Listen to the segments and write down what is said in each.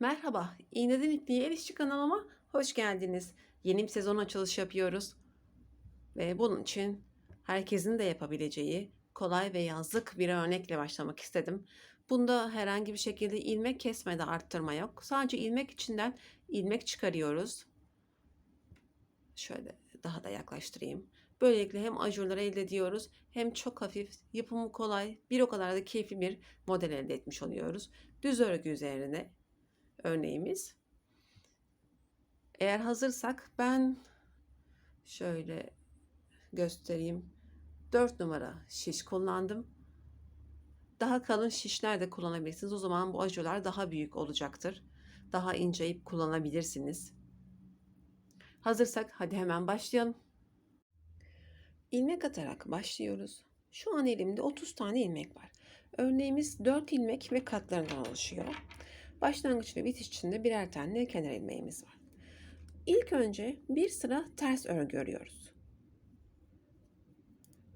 Merhaba, İğneden İpliğe El kanalıma hoş geldiniz. Yeni bir sezon açılışı yapıyoruz. Ve bunun için herkesin de yapabileceği kolay ve yazlık bir örnekle başlamak istedim. Bunda herhangi bir şekilde ilmek kesmede arttırma yok. Sadece ilmek içinden ilmek çıkarıyoruz. Şöyle daha da yaklaştırayım. Böylelikle hem ajurları elde ediyoruz hem çok hafif, yapımı kolay, bir o kadar da keyifli bir model elde etmiş oluyoruz. Düz örgü üzerine örneğimiz. Eğer hazırsak ben şöyle göstereyim. 4 numara şiş kullandım. Daha kalın şişler de kullanabilirsiniz. O zaman bu ajolar daha büyük olacaktır. Daha ince ip kullanabilirsiniz. Hazırsak hadi hemen başlayalım. İlmek atarak başlıyoruz. Şu an elimde 30 tane ilmek var. Örneğimiz 4 ilmek ve katlarından oluşuyor. Başlangıç ve bitiş için de birer tane kenar ilmeğimiz var. İlk önce bir sıra ters örgü örüyoruz.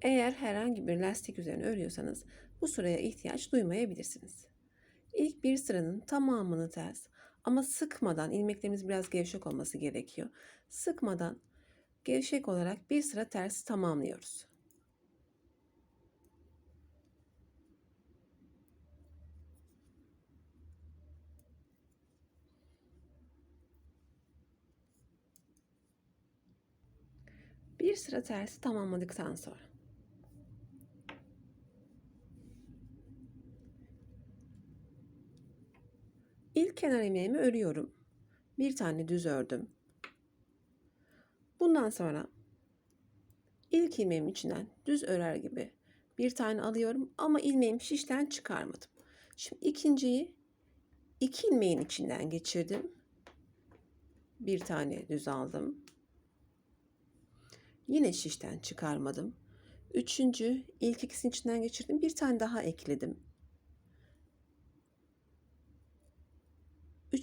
Eğer herhangi bir lastik üzerine örüyorsanız bu sıraya ihtiyaç duymayabilirsiniz. İlk bir sıranın tamamını ters ama sıkmadan ilmeklerimiz biraz gevşek olması gerekiyor. Sıkmadan gevşek olarak bir sıra ters tamamlıyoruz. Bir sıra tersi tamamladıktan sonra ilk kenar ilmeğimi örüyorum. Bir tane düz ördüm. Bundan sonra ilk ilmeğim içinden düz örer gibi bir tane alıyorum ama ilmeğimi şişten çıkarmadım. Şimdi ikinciyi iki ilmeğin içinden geçirdim. Bir tane düz aldım. Yine şişten çıkarmadım. Üçüncü ilk ikisinin içinden geçirdim. Bir tane daha ekledim.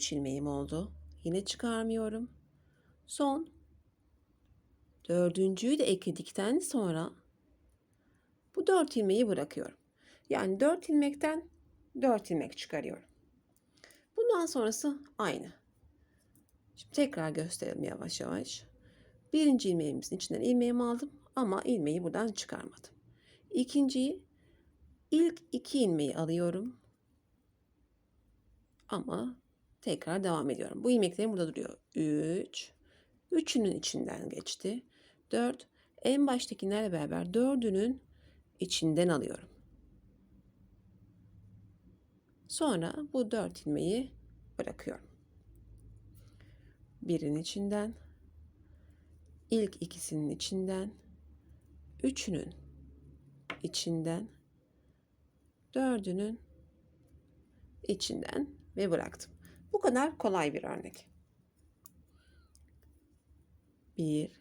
Üç ilmeğim oldu. Yine çıkarmıyorum. Son dördüncüyü de ekledikten sonra bu dört ilmeği bırakıyorum. Yani dört ilmekten dört ilmek çıkarıyorum. Bundan sonrası aynı. Şimdi tekrar gösterelim yavaş yavaş. Birinci ilmeğimizin içinden ilmeğimi aldım ama ilmeği buradan çıkarmadım. İkinciyi ilk iki ilmeği alıyorum. Ama tekrar devam ediyorum. Bu ilmeklerim burada duruyor. 3. Üçünün içinden geçti. 4. En baştakilerle beraber dördünün içinden alıyorum. Sonra bu dört ilmeği bırakıyorum. Birin içinden ilk ikisinin içinden, üçünün içinden, dördünün içinden ve bıraktım. Bu kadar kolay bir örnek. Bir,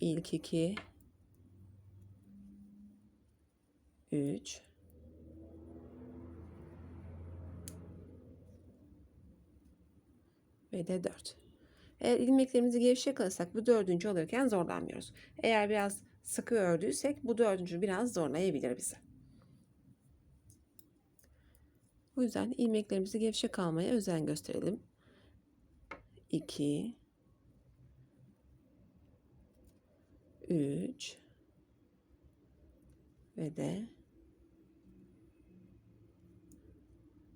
ilk iki, üç, ve de dört. Eğer ilmeklerimizi gevşek alırsak bu dördüncü alırken zorlanmıyoruz. Eğer biraz sıkı ördüysek bu dördüncü biraz zorlayabilir bizi. O yüzden ilmeklerimizi gevşek almaya özen gösterelim. 2 3 ve de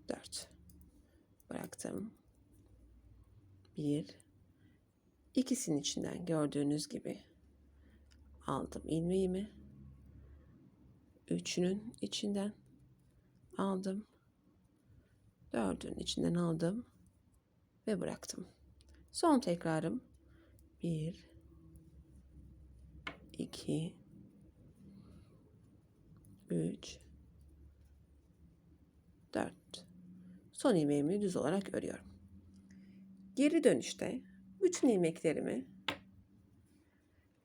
4 bıraktım. 1 İkisinin içinden gördüğünüz gibi aldım ilmeğimi. Üçünün içinden aldım. Dördünün içinden aldım ve bıraktım. Son tekrarım. Bir, iki, üç, dört. Son ilmeğimi düz olarak örüyorum. Geri dönüşte bütün ilmeklerimi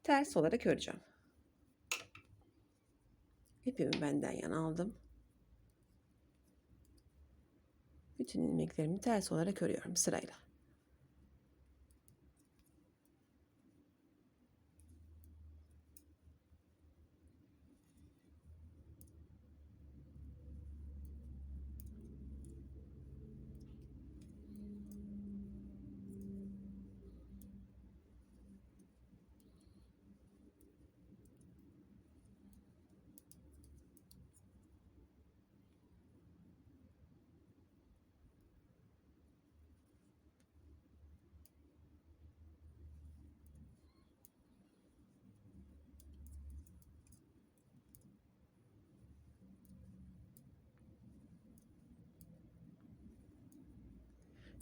ters olarak öreceğim. İpimi benden yana aldım. Bütün ilmeklerimi ters olarak örüyorum sırayla.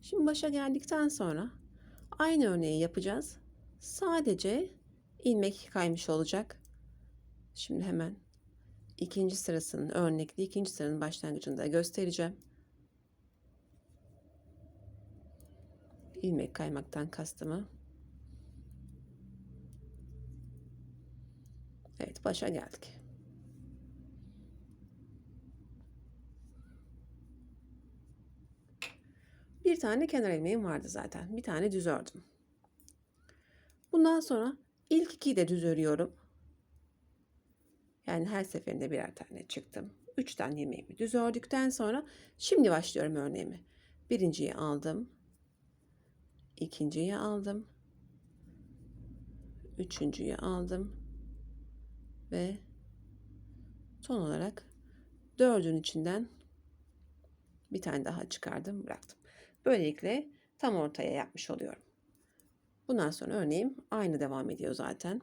Şimdi başa geldikten sonra aynı örneği yapacağız. Sadece ilmek kaymış olacak. Şimdi hemen ikinci sırasının örnekli ikinci sıranın başlangıcında göstereceğim. ilmek kaymaktan kastımı. Evet başa geldik. Bir tane kenar ilmeğim vardı zaten. Bir tane düz ördüm. Bundan sonra ilk ikiyi de düz örüyorum. Yani her seferinde birer tane çıktım. Üç tane ilmeğimi düz ördükten sonra şimdi başlıyorum örneğimi. Birinciyi aldım. ikinciyi aldım. Üçüncüyü aldım. Ve son olarak dördün içinden bir tane daha çıkardım bıraktım. Böylelikle tam ortaya yapmış oluyorum. Bundan sonra örneğim aynı devam ediyor zaten.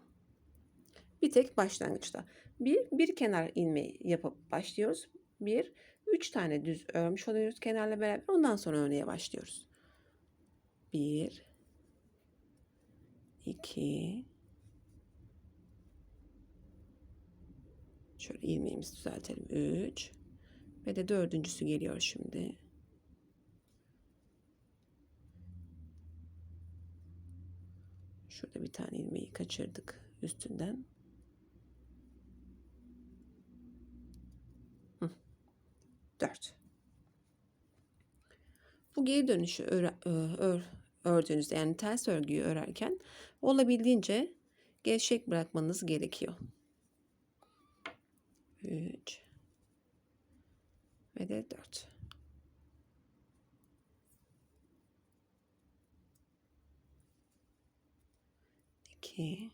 Bir tek başlangıçta. Bir, bir kenar ilmeği yapıp başlıyoruz. Bir, üç tane düz örmüş oluyoruz kenarla beraber. Ondan sonra örneğe başlıyoruz. Bir, iki, şöyle ilmeğimizi düzeltelim. Üç ve de dördüncüsü geliyor şimdi. Şurada bir tane ilmeği kaçırdık üstünden. Hı. Dört. Bu geri dönüşü ör, ör, ördüğünüzde yani ters örgüyü örerken olabildiğince gevşek bırakmanız gerekiyor. 3 ve de 4. İki,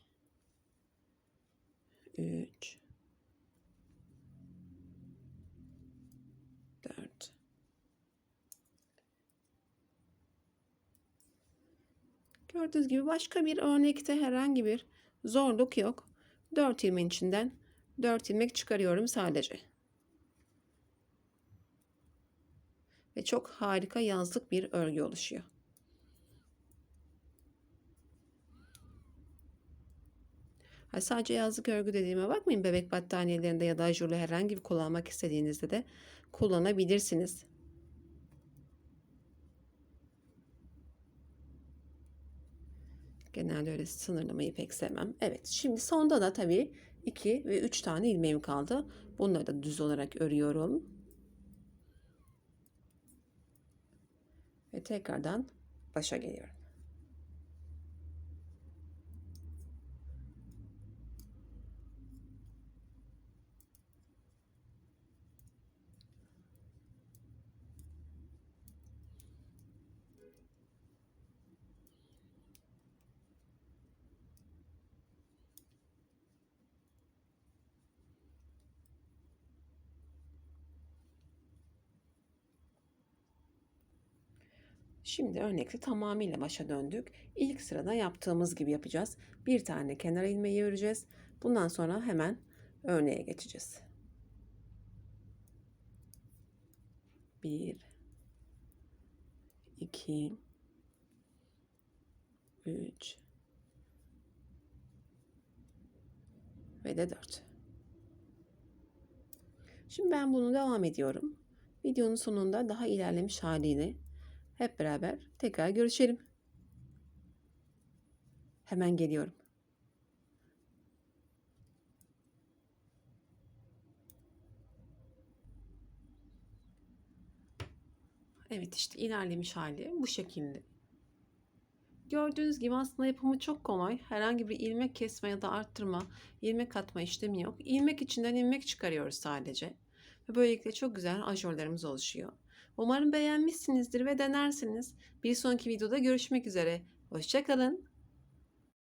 üç, dört. Gördüğünüz gibi başka bir örnekte herhangi bir zorluk yok. 4 ilmeğin içinden 4 ilmek çıkarıyorum sadece. Ve çok harika yazlık bir örgü oluşuyor. Ha, sadece yazlık örgü dediğime bakmayın. Bebek battaniyelerinde ya da ajurlu herhangi bir kullanmak istediğinizde de kullanabilirsiniz. Genelde öyle sınırlamayı pek sevmem. Evet şimdi sonda da tabii 2 ve 3 tane ilmeğim kaldı. Bunları da düz olarak örüyorum. Ve tekrardan başa geliyorum. Şimdi örnekte tamamıyla başa döndük. İlk sırada yaptığımız gibi yapacağız. Bir tane kenar ilmeği öreceğiz. Bundan sonra hemen örneğe geçeceğiz. Bir, iki, üç ve de dört. Şimdi ben bunu devam ediyorum. Videonun sonunda daha ilerlemiş haliyle hep beraber tekrar görüşelim. Hemen geliyorum. Evet işte ilerlemiş hali bu şekilde. Gördüğünüz gibi aslında yapımı çok kolay. Herhangi bir ilmek kesme ya da arttırma, ilmek atma işlemi yok. İlmek içinden ilmek çıkarıyoruz sadece. Ve böylelikle çok güzel ajurlarımız oluşuyor. Umarım beğenmişsinizdir ve denersiniz. Bir sonraki videoda görüşmek üzere. Hoşçakalın.